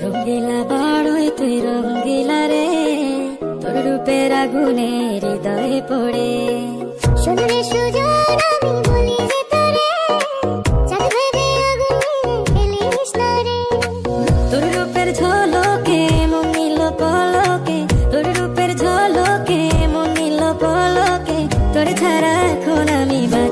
রঙ্গিলা বড়ই তুই রঙ্গিলা রে তোর রূপের আগুনে হৃদয়ে পড়ে শোনো রে সুজন আমি বলি যে তোরে চাঁদ ভেবে আগুনে খেলিস না রে তোর রূপের ছাড়া এখন আমি বাঁচি